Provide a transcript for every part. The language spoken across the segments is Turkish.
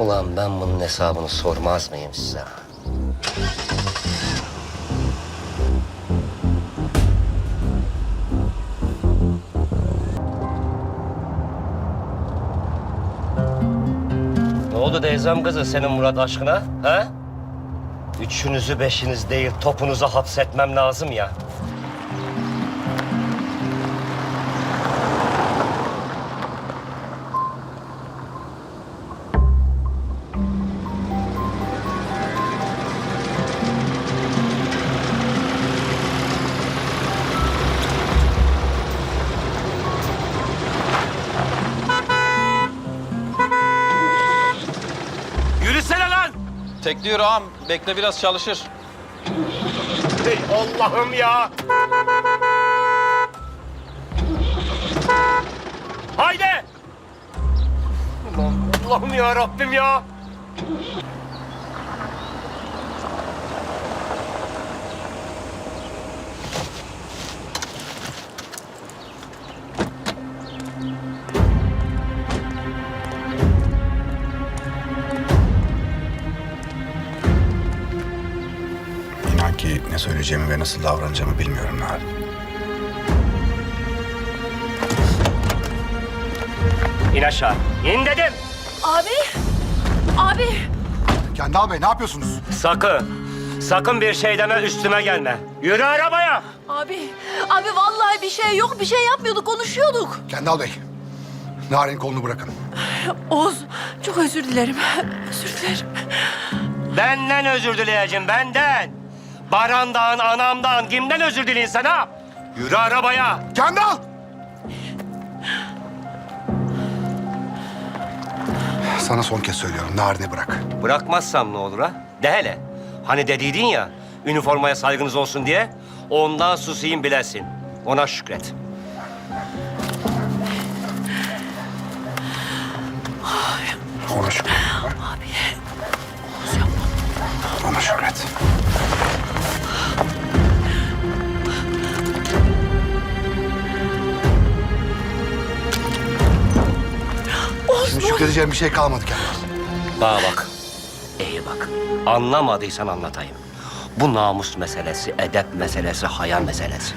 Ulan ben bunun hesabını sormaz mıyım size? Ne oldu teyzem kızı senin Murat aşkına? Ha? Üçünüzü beşiniz değil topunuza hapsetmem lazım ya. Tekliyor ağam. Bekle biraz çalışır. Ey Allah'ım ya! Haydi! Aman Allah'ım ya Rabbim ya! Söyleyeceğimi ve nasıl davranacağımı bilmiyorum Narin. İn aşağı. İn dedim. Abi! Abi! Kendal Bey ne yapıyorsunuz? Sakın. Sakın bir şey deme üstüme gelme. Yürü arabaya. Abi! Abi vallahi bir şey yok. Bir şey yapmıyorduk. Konuşuyorduk. Kendal Bey. Narin kolunu bırakın. Oğuz çok özür dilerim. Özür dilerim. Benden özür dileyeceğim benden. Barandan, anamdan kimden özür dileyin sana? Yürü arabaya. Kendal! Sana son kez söylüyorum. Narin'i bırak. Bırakmazsam ne olur ha? De hele. Hani dediydin ya, üniformaya saygınız olsun diye. Ondan susayım bilesin. Ona şükret. Ona şükret. Şükredeceğim bir şey kalmadı Kendal. Bana bak. İyi bak. Anlamadıysan anlatayım. Bu namus meselesi, edep meselesi, haya meselesi.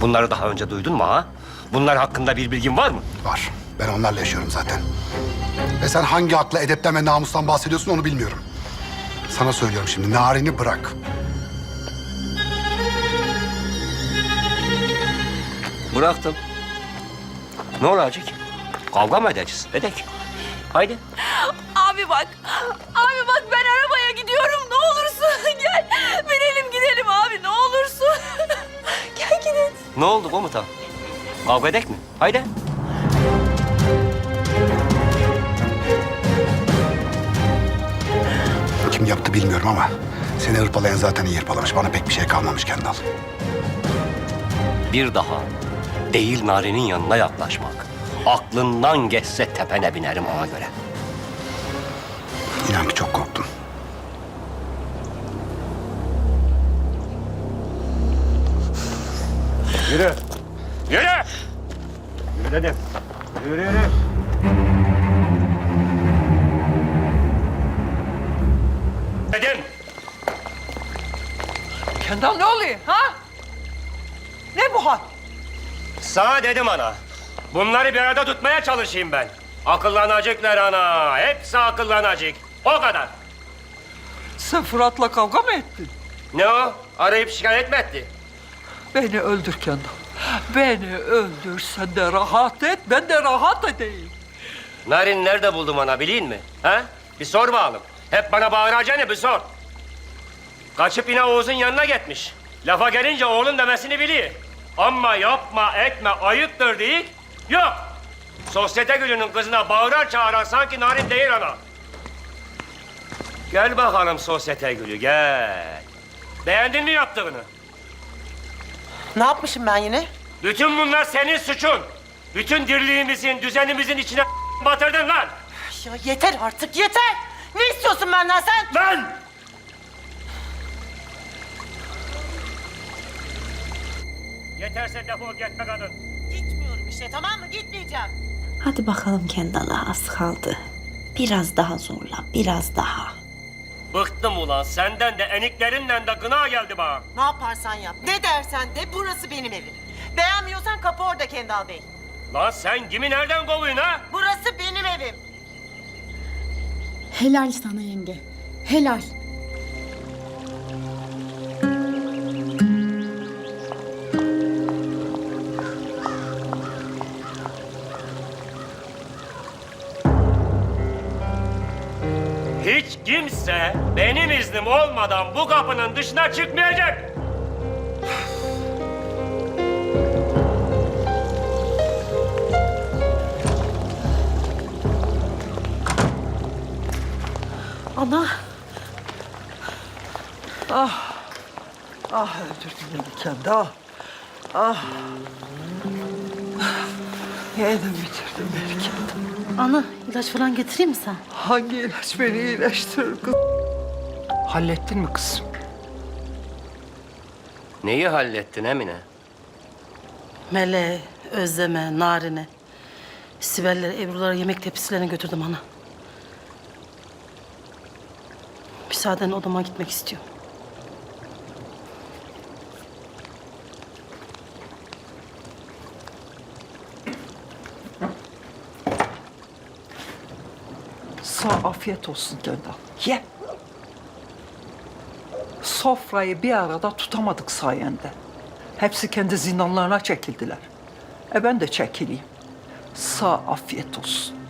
Bunları daha önce duydun mu ha? Bunlar hakkında bir bilgin var mı? Var. Ben onlarla yaşıyorum zaten. Ve sen hangi akla edepten ve namustan bahsediyorsun onu bilmiyorum. Sana söylüyorum şimdi. Narin'i bırak. Bıraktım. Ne olacak? Kavga mı edeceğiz? Edek. Haydi. Abi bak. Abi bak ben arabaya gidiyorum. Ne olursun gel. Binelim gidelim abi ne olursun. gel gidelim. Ne oldu komutan? Kavga edek mi? Haydi. Kim yaptı bilmiyorum ama seni hırpalayan zaten iyi hırpalamış. Bana pek bir şey kalmamış Kendal. Bir daha değil Nari'nin yanına yaklaşmak. Aklından geçse tepene binerim ona göre. İnan ki çok korktum. Yürü. Yürü. Yürü dedim. Yürü yürü. Dedim. Kendal ne oluyor ha? Ne bu hal? Sana dedim ana. Bunları bir arada tutmaya çalışayım ben. Akıllanacaklar ana. Hepsi akıllanacak. O kadar. Sen Fırat'la kavga mı ettin? Ne o? Arayıp şikayet mi etti? Beni öldür Kendal. Beni öldür. Sen de rahat et, ben de rahat edeyim. Narin nerede buldum ana bileyim mi? Ha? Bir sor bakalım. Hep bana bağıracaksın bir sor. Kaçıp yine Oğuz'un yanına gitmiş. Lafa gelince oğlun demesini biliyor. Ama yapma etme ayıptır değil. Yok. Sosyete gülünün kızına bağırar çağıran sanki narin değil ana. Gel bakalım sosyete gülü gel. Beğendin mi yaptığını? Ne yapmışım ben yine? Bütün bunlar senin suçun. Bütün dirliğimizin, düzenimizin içine batırdın lan. Ya yeter artık yeter. Ne istiyorsun benden sen? Lan! Yeterse defol gitme kadın. İşte tamam mı? Gitmeyeceğim. Hadi bakalım Kendal'a az kaldı. Biraz daha zorla, biraz daha. Bıktım ulan senden de eniklerinden de gına geldi bana. Ne yaparsan yap, ne dersen de burası benim evim. Beğenmiyorsan kapı orada Kendal Bey. Lan sen kimi nereden kovuyorsun ha? Burası benim evim. Helal sana yenge. Helal. Kimse benim iznim olmadan bu kapının dışına çıkmayacak. Ana, Ah öldürdün beni Kendal. Ah. Yedim bitirdin beni Kendal. ana ilaç falan getireyim mi sen? Hangi ilaç beni iyileştirir kız? Hallettin mi kızım? Neyi hallettin Emine? Mele, Özleme, Narine. Sibel'lere, Ebru'lara yemek tepsilerini götürdüm ana. Müsaadenle odama gitmek istiyorum. Sağ afiyet olsun Kendal. Ye. Sofrayı bir arada tutamadık sayende. Hepsi kendi zindanlarına çekildiler. E ben de çekileyim. Sağ afiyet olsun.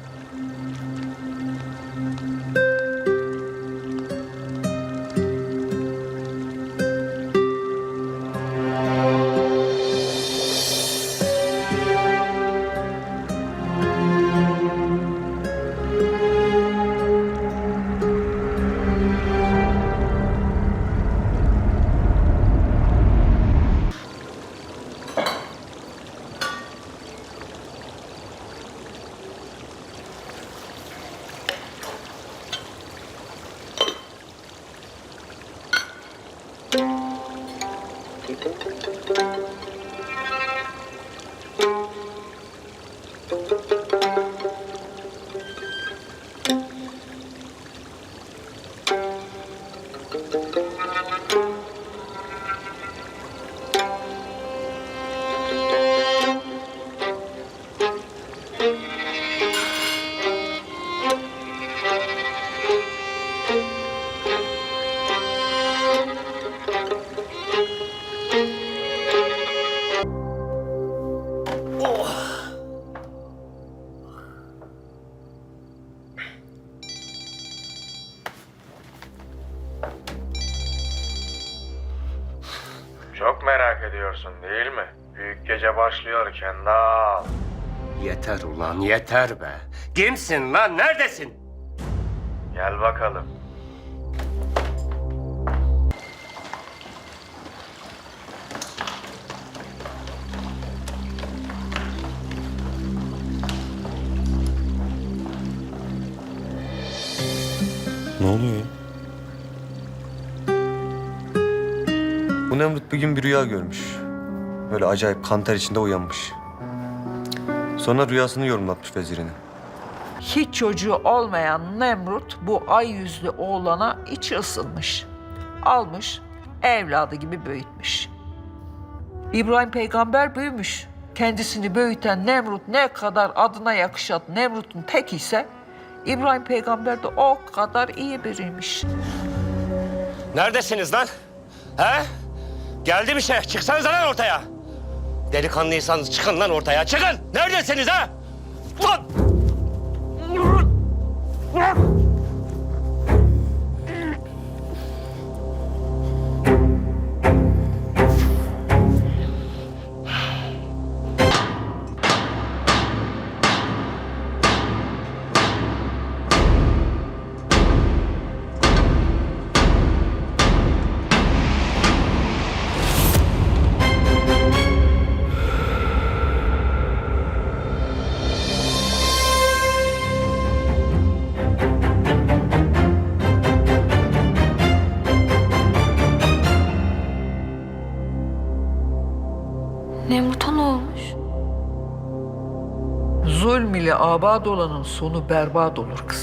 Çok merak ediyorsun değil mi? Büyük gece başlıyor Kendal. Yeter ulan yeter be. Kimsin lan neredesin? Gel bakalım. Nemrut bir gün bir rüya görmüş. Böyle acayip kanter içinde uyanmış. Sonra rüyasını yorumlatmış vezirine. Hiç çocuğu olmayan Nemrut bu ay yüzlü oğlana içi ısınmış. Almış, evladı gibi büyütmüş. İbrahim peygamber büyümüş. Kendisini büyüten Nemrut ne kadar adına yakışan Nemrut'un tek ise İbrahim peygamber de o kadar iyi biriymiş. Neredesiniz lan? He? Geldi bir şey. Çıksanıza lan ortaya. Delikanlıysanız çıkın lan ortaya. Çıkın. Neredesiniz ha? Lan! Abad olanın sonu berbat olur kızım.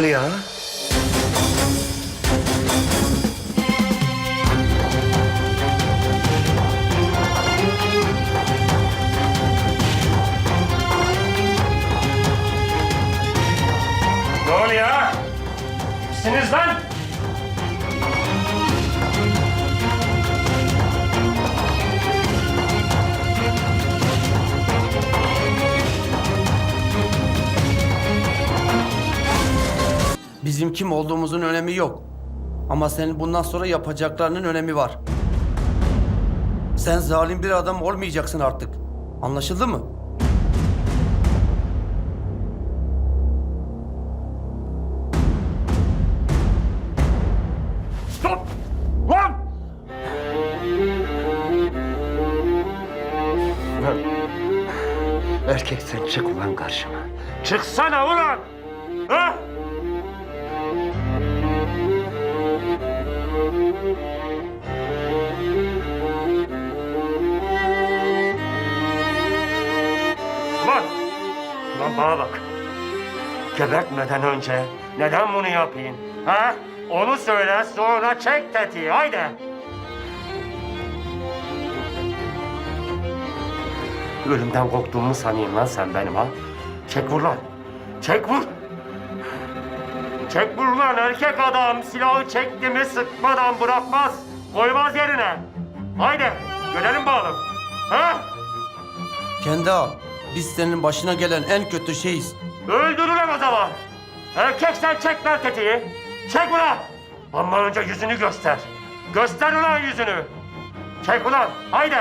Oluyor? Ne Bizim kim olduğumuzun önemi yok. Ama senin bundan sonra yapacaklarının önemi var. Sen zalim bir adam olmayacaksın artık. Anlaşıldı mı? Stop! Lan! Erkek sen çık ulan karşıma. Çıksana ulan! Ha? Gebertmeden önce neden bunu yapayım? Ha? Onu söyle sonra çek tetiği haydi. Ölümden korktuğumu sanayım lan sen benim ha? Çek vur lan. Çek vur. Çek vur lan erkek adam silahı çekti mi sıkmadan bırakmaz. Koymaz yerine. Haydi görelim bakalım. Ha? Kendi. Biz senin başına gelen en kötü şeyiz. Öldürürüm o zaman. Erkeksen çek lan tetiği. Çek ulan. Ama önce yüzünü göster. Göster ulan yüzünü. Çek ulan. Haydi.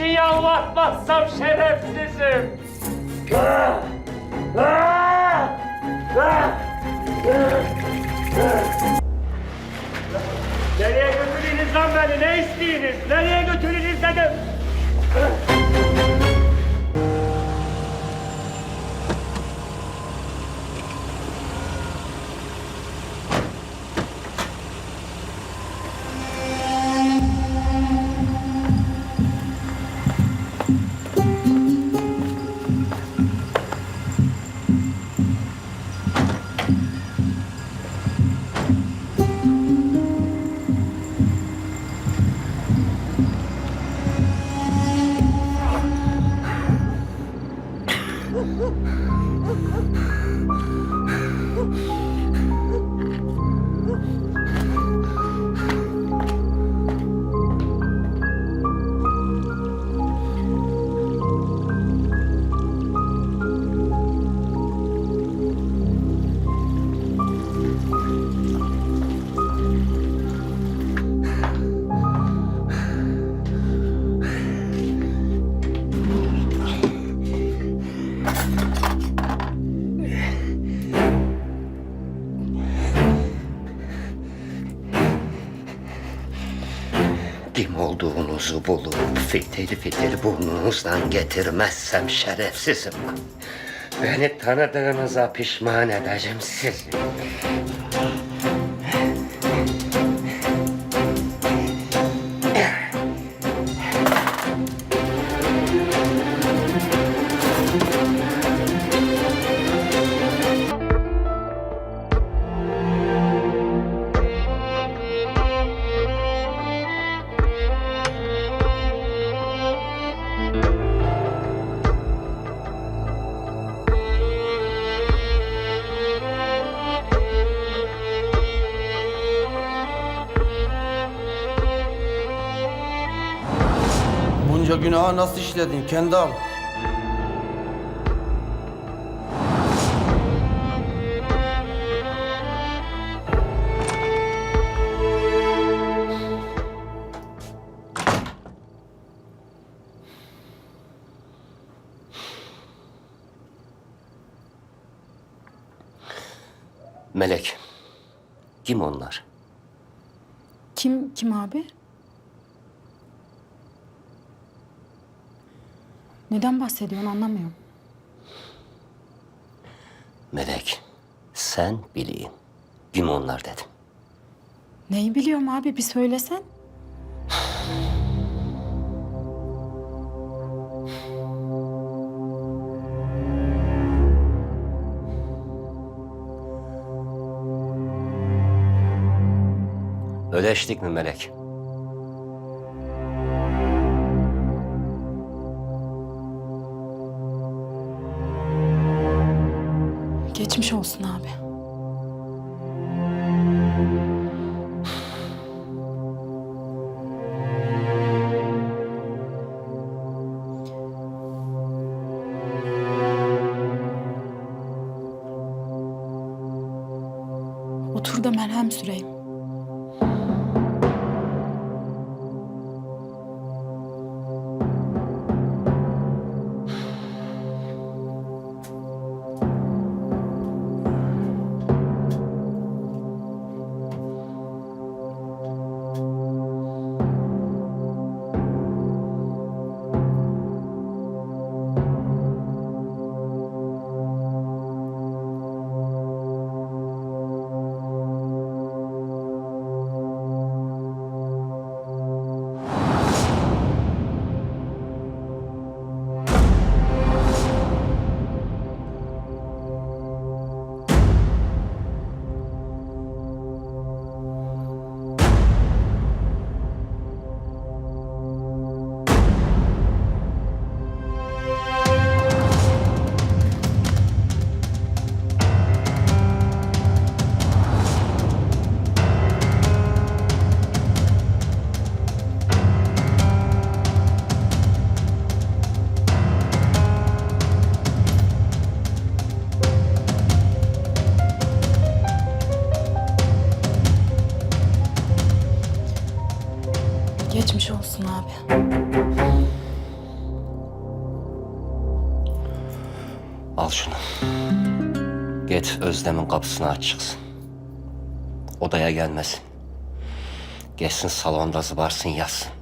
İçin yalvartmazsam şerefsizim! Nereye götürüyorsunuz lan beni? Ne istiyorsunuz? Nereye götürüyorsunuz dedim? Olduğunuzu bulup fitil fitil burnunuzdan getirmezsem şerefsizim. Beni tanıdığınıza pişman edeceğim sizi. Günahı nasıl işledin Kendal? Melek. Kim onlar? Kim kim abi? Neden bahsediyorsun anlamıyorum. Melek. Sen bileyim. Kim onlar dedim. Neyi biliyorum abi bir söylesen. Öleştik mi Melek? Geçmiş olsun abi. Otur da merhem süreyim. Git Özlem'in kapısını aç çıksın. Odaya gelmesin. Geçsin salonda zıbarsın yatsın.